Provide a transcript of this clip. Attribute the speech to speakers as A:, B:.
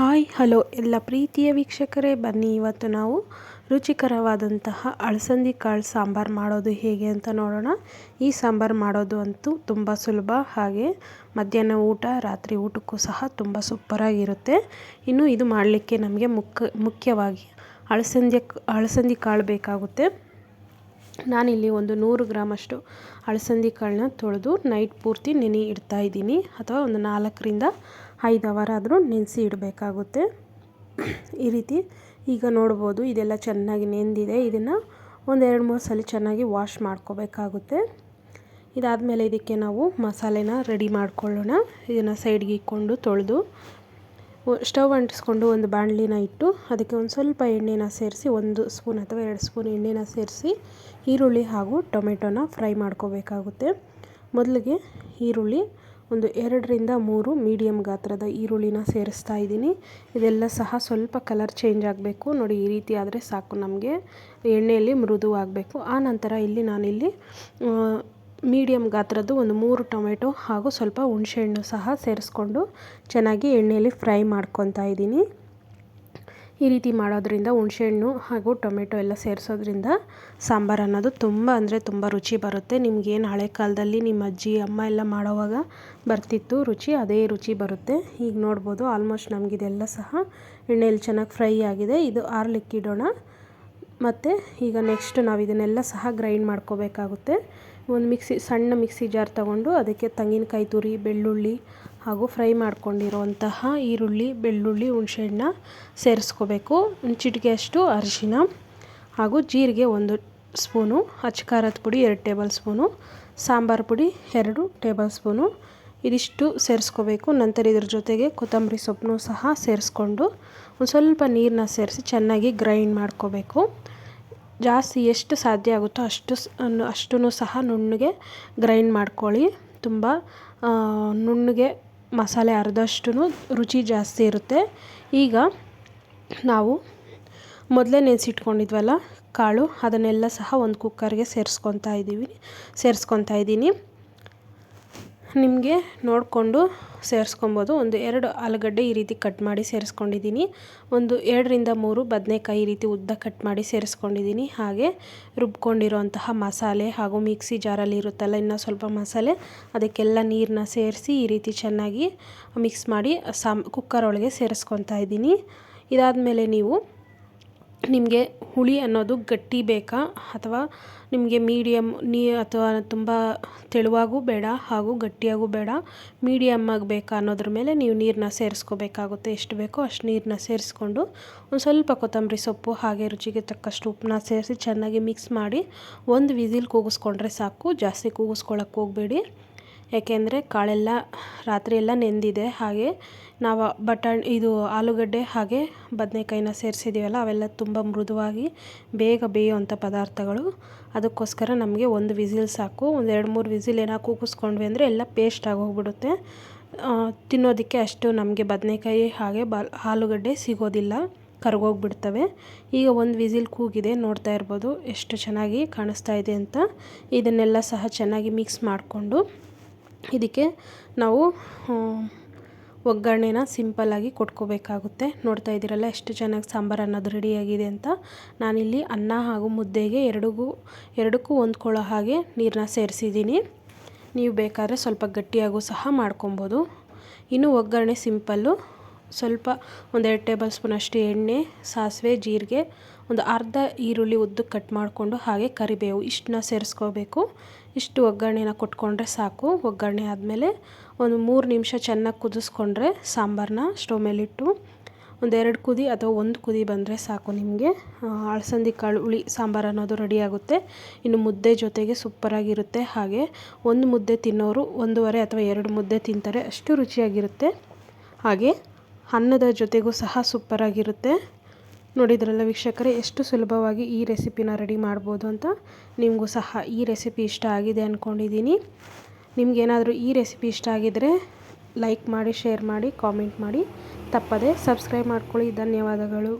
A: Hi, hello ಎಲ್ಲ ಪ್ರೀತಿಯ ವೀಕ್ಷಕರೇ, ಬನ್ನಿ ಇವತ್ತು ನಾವು ರುಚಿಕರವಾದಂತಹ ಅಳಸಂದಿ ಕಾಳು ಸಾಂಬಾರು ಮಾಡೋದು ಹೇಗೆ ಅಂತ ನೋಡೋಣ. ಈ ಸಾಂಬಾರು ಮಾಡೋದು ಅಂತೂ ತುಂಬ ಸುಲಭ, ಹಾಗೆ ಮಧ್ಯಾಹ್ನ ಊಟ, ರಾತ್ರಿ ಊಟಕ್ಕೂ ಸಹ ತುಂಬ ಸೂಪರಾಗಿರುತ್ತೆ. ಇನ್ನು ಇದು ಮಾಡಲಿಕ್ಕೆ ನಮಗೆ ಮುಖ್ಯ ಮುಖ್ಯವಾಗಿ ಅಳಸಂದಿ ಅಳಸಂದಿ ಕಾಳು ಬೇಕಾಗುತ್ತೆ. ನಾನಿಲ್ಲಿ ಒಂದು ನೂರು ಗ್ರಾಮಷ್ಟು ಅಳಸಂದಿ ಕಾಳನ್ನ ತೊಳೆದು ನೈಟ್ ಪೂರ್ತಿ ನೆನೆ ಇಡ್ತಾ ಇದ್ದೀನಿ. ಅಥವಾ ಒಂದು ನಾಲ್ಕರಿಂದ ಐದು ಅವರ್ ಆದರೂ ನೆನೆಸಿ ಇಡಬೇಕಾಗುತ್ತೆ. ಈ ರೀತಿ ಈಗ ನೋಡ್ಬೋದು ಇದೆಲ್ಲ ಚೆನ್ನಾಗಿ ನೆಂದಿದೆ. ಇದನ್ನು ಒಂದು ಎರಡು ಮೂರು ಸಲ ಚೆನ್ನಾಗಿ ವಾಶ್ ಮಾಡ್ಕೋಬೇಕಾಗುತ್ತೆ. ಇದಾದಮೇಲೆ ಇದಕ್ಕೆ ನಾವು ಮಸಾಲೆನ ರೆಡಿ ಮಾಡ್ಕೊಳ್ಳೋಣ. ಇದನ್ನು ಸೈಡ್ಗೆ ಇಕ್ಕೊಂಡು ತೊಳೆದು ಸ್ಟವ್ ಅಂಟಿಸ್ಕೊಂಡು ಒಂದು ಬಾಣಲಿನ ಇಟ್ಟು ಅದಕ್ಕೆ ಒಂದು ಸ್ವಲ್ಪ ಎಣ್ಣೆನ ಸೇರಿಸಿ, ಒಂದು ಸ್ಪೂನ್ ಅಥವಾ ಎರಡು ಸ್ಪೂನ್ ಎಣ್ಣೆನ ಸೇರಿಸಿ ಈರುಳ್ಳಿ ಹಾಗೂ ಟೊಮೆಟೊನ ಫ್ರೈ ಮಾಡ್ಕೋಬೇಕಾಗುತ್ತೆ. ಮೊದಲಿಗೆ ಈರುಳ್ಳಿ ಒಂದು ಎರಡರಿಂದ ಮೂರು ಮೀಡಿಯಮ್ ಗಾತ್ರದ ಈರುಳ್ಳಿನ ಸೇರಿಸ್ತಾ ಇದ್ದೀನಿ. ಇದೆಲ್ಲ ಸಹ ಸ್ವಲ್ಪ ಕಲರ್ ಚೇಂಜ್ ಆಗಬೇಕು. ನೋಡಿ, ಈ ರೀತಿ ಆದರೆ ಸಾಕು ನಮಗೆ. ಎಣ್ಣೆಯಲ್ಲಿ ಮೃದುವಾಗಬೇಕು. ಆ ನಂತರ ಇಲ್ಲಿ ನಾನಿಲ್ಲಿ ಮೀಡಿಯಮ್ ಗಾತ್ರದ್ದು ಒಂದು ಮೂರು ಟೊಮೆಟೊ ಹಾಗೂ ಸ್ವಲ್ಪ ಹುಣಸೆಹಣ್ಣು ಸಹ ಸೇರಿಸ್ಕೊಂಡು ಚೆನ್ನಾಗಿ ಎಣ್ಣೆಯಲ್ಲಿ ಫ್ರೈ ಮಾಡ್ಕೊತಾ ಇದ್ದೀನಿ. ಈ ರೀತಿ ಮಾಡೋದ್ರಿಂದ ಹುಣಸೆಹಣ್ಣು ಹಾಗೂ ಟೊಮೆಟೊ ಎಲ್ಲ ಸೇರಿಸೋದ್ರಿಂದ ಸಾಂಬಾರು ಅನ್ನೋದು ತುಂಬ ಅಂದರೆ ತುಂಬ ರುಚಿ ಬರುತ್ತೆ. ನಿಮಗೇನು ಹಳೆ ಕಾಲದಲ್ಲಿ ನಿಮ್ಮ ಅಜ್ಜಿ, ಅಮ್ಮ ಎಲ್ಲ ಮಾಡೋವಾಗ ಬರ್ತಿತ್ತು ರುಚಿ, ಅದೇ ರುಚಿ ಬರುತ್ತೆ. ಈಗ ನೋಡ್ಬೋದು ಆಲ್ಮೋಸ್ಟ್ ನಮಗಿದೆಲ್ಲ ಸಹ ಎಣ್ಣೆಯಲ್ಲಿ ಚೆನ್ನಾಗಿ ಫ್ರೈ ಆಗಿದೆ. ಇದು ಆರ್ಲಿಕ್ಕಿಡೋಣ. ಮತ್ತು ಈಗ ನೆಕ್ಸ್ಟ್ ನಾವು ಇದನ್ನೆಲ್ಲ ಸಹ ಗ್ರೈಂಡ್ ಮಾಡ್ಕೋಬೇಕಾಗುತ್ತೆ. ಒಂದು ಮಿಕ್ಸಿ ಸಣ್ಣ ಮಿಕ್ಸಿ ಜಾರ್ ತಗೊಂಡು ಅದಕ್ಕೆ ತೆಂಗಿನಕಾಯಿ ತುರಿ, ಬೆಳ್ಳುಳ್ಳಿ ಹಾಗೂ ಫ್ರೈ ಮಾಡ್ಕೊಂಡಿರುವಂತಹ ಈರುಳ್ಳಿ, ಬೆಳ್ಳುಳ್ಳಿ ಹುಣಸೆಹಣ್ಣ ಸೇರಿಸ್ಕೋಬೇಕು. ಒಂದು ಚಿಟಿಕೆಯಷ್ಟು ಅರಿಶಿನ ಹಾಗೂ ಜೀರಿಗೆ ಒಂದು ಸ್ಪೂನು ಅಚ್ಚಖಾರದ ಪುಡಿ ಎರಡು ಟೇಬಲ್ ಸ್ಪೂನು, ಸಾಂಬಾರು ಪುಡಿ ಎರಡು ಟೇಬಲ್ ಸ್ಪೂನು. ಇದಿಷ್ಟು ಸೇರಿಸ್ಕೋಬೇಕು. ನಂತರ ಇದ್ರ ಜೊತೆಗೆ ಕೊತ್ತಂಬರಿ ಸೊಪ್ಪನ್ನು ಸಹ ಸೇರಿಸ್ಕೊಂಡು ಒಂದು ಸ್ವಲ್ಪ ನೀರನ್ನ ಸೇರಿಸಿ ಚೆನ್ನಾಗಿ ಗ್ರೈಂಡ್ ಮಾಡ್ಕೋಬೇಕು. ಜಾಸ್ತಿ ಎಷ್ಟು ಸಾಧ್ಯ ಆಗುತ್ತೋ ಅಷ್ಟು ಅಷ್ಟೂ ಸಹ ನುಣ್ಣಗೆ ಗ್ರೈಂಡ್ ಮಾಡ್ಕೊಳ್ಳಿ. ತುಂಬ ನುಣ್ಣಗೆ ಮಸಾಲೆ ಅರ್ಧಷ್ಟು ರುಚಿ ಜಾಸ್ತಿ ಇರುತ್ತೆ. ಈಗ ನಾವು ಮೊದಲೇ ನೆನೆಸಿಟ್ಕೊಂಡಿದ್ವಲ್ಲ, ಕಾಳು, ಅದನ್ನೆಲ್ಲ ಸಹ ಒಂದು ಕುಕ್ಕರ್ಗೆ ಸೇರಿಸ್ಕೊತಾ ಇದ್ದೀವಿ ಸೇರಿಸ್ಕೊತಾ ಇದ್ದೀನಿ. ನಿಮಗೆ ನೋಡಿಕೊಂಡು ಸೇರಿಸ್ಕೊಬೋದು. ಒಂದು ಎರಡು ಆಲೂಗಡ್ಡೆ ಈ ರೀತಿ ಕಟ್ ಮಾಡಿ ಸೇರಿಸ್ಕೊಂಡಿದ್ದೀನಿ. ಒಂದು ಎರಡರಿಂದ ಮೂರು ಬದನೆಕಾಯಿ ಈ ರೀತಿ ಉದ್ದ ಕಟ್ ಮಾಡಿ ಸೇರಿಸ್ಕೊಂಡಿದ್ದೀನಿ. ಹಾಗೆ ರುಬ್ಕೊಂಡಿರೋಂತಹ ಮಸಾಲೆ ಹಾಗೂ ಮಿಕ್ಸಿ ಜಾರಲ್ಲಿ ಇರುತ್ತಲ್ಲ, ಇನ್ನೂ ಸ್ವಲ್ಪ ಮಸಾಲೆ, ಅದಕ್ಕೆಲ್ಲ ನೀರನ್ನ ಸೇರಿಸಿ ಈ ರೀತಿ ಚೆನ್ನಾಗಿ ಮಿಕ್ಸ್ ಮಾಡಿ ಸಾಮ್ ಕುಕ್ಕರ್ ಒಳಗೆ ಸೇರಿಸ್ಕೊತಾ ಇದ್ದೀನಿ. ಇದಾದಮೇಲೆ ನೀವು ನಿಮಗೆ ಹುಳಿ ಅನ್ನೋದು ಗಟ್ಟಿ ಬೇಕಾ? ಅಥವಾ ನಿಮಗೆ ಮೀಡಿಯಮ್ ನೀ ಅಥವಾ ತುಂಬ ತೆಳುವಾಗೂ ಬೇಡ ಹಾಗೂ ಗಟ್ಟಿಯಾಗೂ ಬೇಡ ಮೀಡಿಯಮ್ಮಾಗಿ ಬೇಕಾ ಅನ್ನೋದ್ರ ಮೇಲೆ ನೀವು ನೀರನ್ನ ಸೇರಿಸ್ಕೋಬೇಕಾಗುತ್ತೆ. ಎಷ್ಟು ಬೇಕೋ ಅಷ್ಟು ನೀರನ್ನ ಸೇರಿಸ್ಕೊಂಡು ಒಂದು ಸ್ವಲ್ಪ ಕೊತ್ತಂಬರಿ ಸೊಪ್ಪು ಹಾಗೆ ರುಚಿಗೆ ತಕ್ಕಷ್ಟು ಉಪ್ಪನ್ನ ಸೇರಿಸಿ ಚೆನ್ನಾಗಿ ಮಿಕ್ಸ್ ಮಾಡಿ ಒಂದು ವಿಸಿಲ್ ಕೂಗಿಸ್ಕೊಂಡ್ರೆ ಸಾಕು. ಜಾಸ್ತಿ ಕೂಗಿಸ್ಕೊಳಕ್ಕೆ ಹೋಗಬೇಡಿ. ಯಾಕೆಂದರೆ ಕಾಳೆಲ್ಲ ರಾತ್ರಿ ಎಲ್ಲ ನೆಂದಿದೆ. ಹಾಗೆ ನಾವು ಬಟಾಣಿ, ಇದು ಆಲೂಗಡ್ಡೆ ಹಾಗೆ ಬದನೆಕಾಯಿನ ಸೇರಿಸಿದ್ದೀವಲ್ಲ ಅವೆಲ್ಲ ತುಂಬ ಮೃದುವಾಗಿ ಬೇಗ ಬೇಯುವಂಥ ಪದಾರ್ಥಗಳು. ಅದಕ್ಕೋಸ್ಕರ ನಮಗೆ ಒಂದು ವಿಸಿಲ್ ಸಾಕು. ಒಂದು ಎರಡು ಮೂರು ವಿಸಿಲ್ ಏನೋ ಕೂಗಿಸ್ಕೊಂಡ್ವಿ ಅಂದರೆ ಎಲ್ಲ ಪೇಸ್ಟ್ ಆಗೋಗ್ಬಿಡುತ್ತೆ. ತಿನ್ನೋದಕ್ಕೆ ಅಷ್ಟು ನಮಗೆ ಬದನೆಕಾಯಿ ಹಾಗೆ ಬ, ಆಲೂಗಡ್ಡೆ ಸಿಗೋದಿಲ್ಲ. ಕರ್ಗೋಗ್ಬಿಡ್ತವೆ. ಈಗ ಒಂದು ವಿಸಿಲ್ ಕೂಗಿದೆ, ನೋಡ್ತಾ ಇರ್ಬೋದು ಎಷ್ಟು ಚೆನ್ನಾಗಿ ಕಾಣಿಸ್ತಾ ಇದೆ ಅಂತ. ಇದನ್ನೆಲ್ಲ ಸಹ ಚೆನ್ನಾಗಿ ಮಿಕ್ಸ್ ಮಾಡಿಕೊಂಡು ಇದಕ್ಕೆ ನಾವು ಒಗ್ಗರಣೆನ ಸಿಂಪಲ್ಲಾಗಿ ಕೊಟ್ಕೋಬೇಕಾಗುತ್ತೆ. ನೋಡ್ತಾ ಇದ್ದೀರಲ್ಲ ಎಷ್ಟು ಚೆನ್ನಾಗಿ ಸಾಂಬಾರು ಅನ್ನೋದು ರೆಡಿಯಾಗಿದೆ ಅಂತ. ನಾನಿಲ್ಲಿ ಅನ್ನ ಹಾಗೂ ಮುದ್ದೆಗೆ ಎರಡಿಗೂ, ಎರಡಕ್ಕೂ ಹೊಂದ್ಕೊಳ್ಳೋ ಹಾಗೆ ನೀರನ್ನ ಸೇರಿಸಿದ್ದೀನಿ. ನೀವು ಬೇಕಾದರೆ ಸ್ವಲ್ಪ ಗಟ್ಟಿಯಾಗೂ ಸಹ ಮಾಡ್ಕೊಬೋದು. ಇನ್ನು ಒಗ್ಗರಣೆ ಸಿಂಪಲ್ಲು, ಸ್ವಲ್ಪ ಒಂದೆರಡು ಟೇಬಲ್ ಸ್ಪೂನ್ ಅಷ್ಟು ಎಣ್ಣೆ, ಸಾಸಿವೆ, ಜೀರಿಗೆ, ಒಂದು ಅರ್ಧ ಈರುಳ್ಳಿ ಉದ್ದು ಕಟ್ ಮಾಡಿಕೊಂಡು ಹಾಗೆ ಕರಿಬೇವು ಇಷ್ಟನ್ನ ಸೇರಿಸ್ಕೋಬೇಕು. ಇಷ್ಟು ಒಗ್ಗರಣೆನ ಕೊಟ್ಕೊಂಡ್ರೆ ಸಾಕು. ಒಗ್ಗರಣೆ ಆದಮೇಲೆ ಒಂದು ಮೂರು ನಿಮಿಷ ಚೆನ್ನಾಗಿ ಕುದಿಸ್ಕೊಂಡ್ರೆ ಸಾಂಬಾರನ್ನ ಸ್ಟವ್ ಮೇಲಿಟ್ಟು ಒಂದೆರಡು ಕುದಿ ಅಥವಾ ಒಂದು ಕುದಿ ಬಂದರೆ ಸಾಕು ನಿಮಗೆ. ಅಳಸಂದಿ ಕಾಳು ಹುಳಿ, ಸಾಂಬಾರು ಅನ್ನೋದು ರೆಡಿಯಾಗುತ್ತೆ ಇನ್ನು ಮುದ್ದೆ ಜೊತೆಗೆ ಸೂಪರಾಗಿರುತ್ತೆ ಹಾಗೆ ಒಂದು ಮುದ್ದೆ ತಿನ್ನೋರು ಒಂದೂವರೆ ಅಥವಾ ಎರಡು ಮುದ್ದೆ ತಿಂತಾರೆ, ಅಷ್ಟು ರುಚಿಯಾಗಿರುತ್ತೆ. ಹಾಗೆ ಅನ್ನದ ಜೊತೆಗೂ ಸಹ ಸೂಪರಾಗಿರುತ್ತೆ ನೋಡಿದ್ರಲ್ಲ ವೀಕ್ಷಕರೇ, ಎಷ್ಟು ಸುಲಭವಾಗಿ ಈ ರೆಸಿಪಿನ ರೆಡಿ ಮಾಡ್ಬೋದು ಅಂತ ನಿಮಗೂ ಸಹ ಈ ರೆಸಿಪಿ ಇಷ್ಟ ಆಗಿದೆ ಅಂದ್ಕೊಂಡಿದ್ದೀನಿ ನಿಮಗೇನಾದರೂ ಈ ರೆಸಿಪಿ ಇಷ್ಟ ಆಗಿದ್ದರೆ ಲೈಕ್ ಮಾಡಿ, ಶೇರ್ ಮಾಡಿ, ಕಾಮೆಂಟ್ ಮಾಡಿ. ತಪ್ಪದೆ ಸಬ್ಸ್ಕ್ರೈಬ್ ಮಾಡ್ಕೊಳ್ಳಿ. ಧನ್ಯವಾದಗಳು.